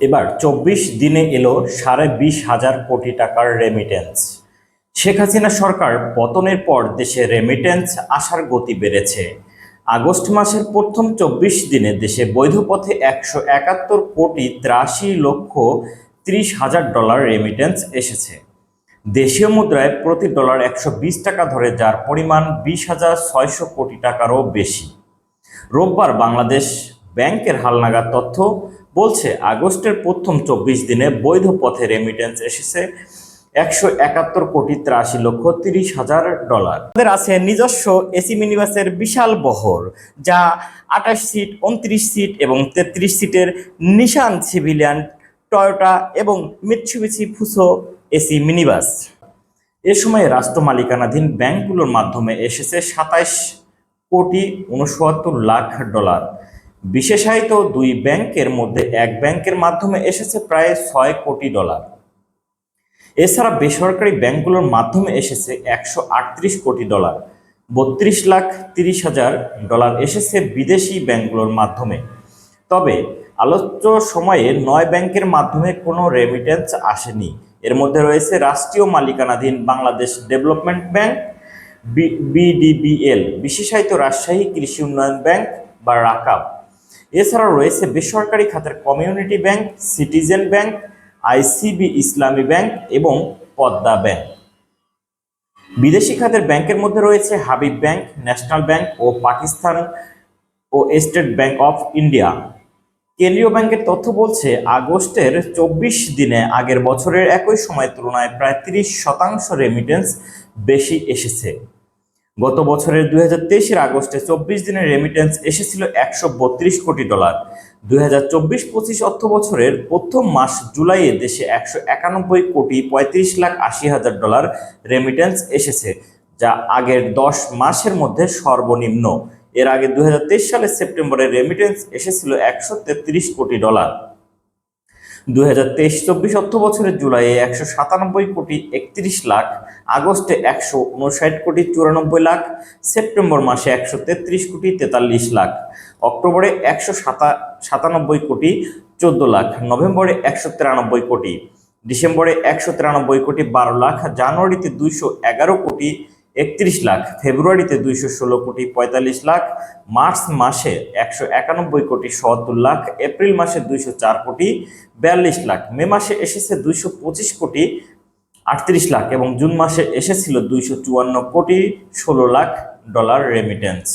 এবার চব্বিশ দিনে এলো সাড়ে বিশ হাজার কোটি টাকার রেমিটেন্স শেখ হাসিনা সরকার পতনের পর দেশে রেমিটেন্স আসার গতি বেড়েছে। আগস্ট মাসের প্রথম চব্বিশ দিনে দেশে বৈধ পথে একশো একাত্তর কোটি ত্রাশি লক্ষ ত্রিশ হাজার ডলার রেমিটেন্স এসেছে। দেশীয় মুদ্রায় প্রতি ডলার একশো বিশ টাকা ধরে, যার পরিমাণ বিশ হাজার ছয়শো কোটি টাকারও বেশি। রোববার বাংলাদেশ ব্যাংকের হালনাগাদ তথ্য বলছে, আগস্টের প্রথম চব্বিশ দিনে বৈধ পথে রেমিটেন্স এসেছে একশো একাত্তর কোটি ত্রাশি লক্ষ তিরিশ হাজার ডলার। আমাদের আছে নিজস্ব এসি মিনিবাসের বিশাল বহর, যা আঠাশ সিট, উনত্রিশ সিট এবং তেত্রিশ সিটের নিশান সিভিলিয়ান টয়োটা এবং মিৎসুবিছি ফুসো এসি মিনিবাস। এ সময় রাষ্ট্র মালিকানাধীন ব্যাংকগুলোর মাধ্যমে এসেছে সাতাইশ কোটি উনসত্তর লাখ ডলার। বিশেষায়িত দুই ব্যাংকের মধ্যে এক ব্যাংকের মাধ্যমে এসেছে প্রায় ছয় কোটি ডলার। এছাড়া বেসরকারি ব্যাংকগুলোর মাধ্যমে এসেছে একশো আটত্রিশ কোটি ডলার। বত্রিশ লাখ তিরিশ হাজার ডলার এসেছে বিদেশি ব্যাংকগুলোর মাধ্যমে। তবে আলোচ্য সময়ে নয় ব্যাংকের মাধ্যমে কোনো রেমিটেন্স আসেনি। এর মধ্যে রয়েছে রাষ্ট্রীয় মালিকানাধীন বাংলাদেশ ডেভেলপমেন্ট ব্যাংক বিডিবিএল, বিশেষায়িত রাজশাহী কৃষি উন্নয়ন ব্যাংক বা রাকাব। এছাড়াও রয়েছে বেসরকারি খাতের community bank, citizen bank, ICB Islami bank এবং পদ্মা ব্যাংক। বিদেশি খাতের ব্যাংকের মধ্যে রয়েছে হাবিব ব্যাংক, ন্যাশনাল ব্যাংক ও পাকিস্তান ও স্টেট ব্যাংক অফ ইন্ডিয়া। কেন্দ্রীয় ব্যাংকের তথ্য বলছে, আগস্টের চব্বিশ দিনে আগের বছরের একই সময়ের তুলনায় প্রায় তিরিশ শতাংশ রেমিটেন্স বেশি এসেছে। গত বছরের দুই হাজার তেইশের আগস্টে চব্বিশ দিনের রেমিটেন্স এসেছিল একশো বত্রিশ কোটি ডলার দুই হাজার চব্বিশ পঁচিশ অর্থ বছরের প্রথম মাস জুলাইয়ে দেশে একশো একানব্বই কোটি পঁয়ত্রিশ লাখ আশি হাজার ডলার রেমিটেন্স এসেছে, যা আগের দশ মাসের মধ্যে সর্বনিম্ন। এর আগে দুই হাজার তেইশ সালের সেপ্টেম্বরে রেমিটেন্স এসেছিল একশো তেত্রিশ কোটি ডলার দুই হাজার তেইশ চব্বিশ অর্থ বছরের জুলাইয়ে একশো সাতানব্বই কোটি একত্রিশ লাখ, আগস্টে একশো উনষাট কোটি চুরানব্বই লাখ, সেপ্টেম্বর মাসে একশো তেত্রিশ কোটি তেতাল্লিশ লাখ, অক্টোবরে একশো সাতা সাতানব্বই কোটি চোদ্দ লাখ, নভেম্বরে একশো তিরানব্বই কোটি, ডিসেম্বরে একশো তিরানব্বই কোটি বারো লাখ, জানুয়ারিতে দুইশো এগারো কোটি একত্রিশ লাখ। ফেব্রুয়ারিতে দুইশো ষোলো কোটি পঁয়তাল্লিশ লাখ, মার্চ মাসে একশো একানব্বই কোটি সত্তর লাখ, এপ্রিল মাসে দুইশো চার কোটি, বিয়াল্লিশ লাখ। মে মাসে এসেছে দুইশো পঁচিশ কোটি আটত্রিশ লাখ এবং জুন মাসে এসেছিল দুইশো চুয়ান্ন কোটি ষোলো লাখ ডলার রেমিটেন্স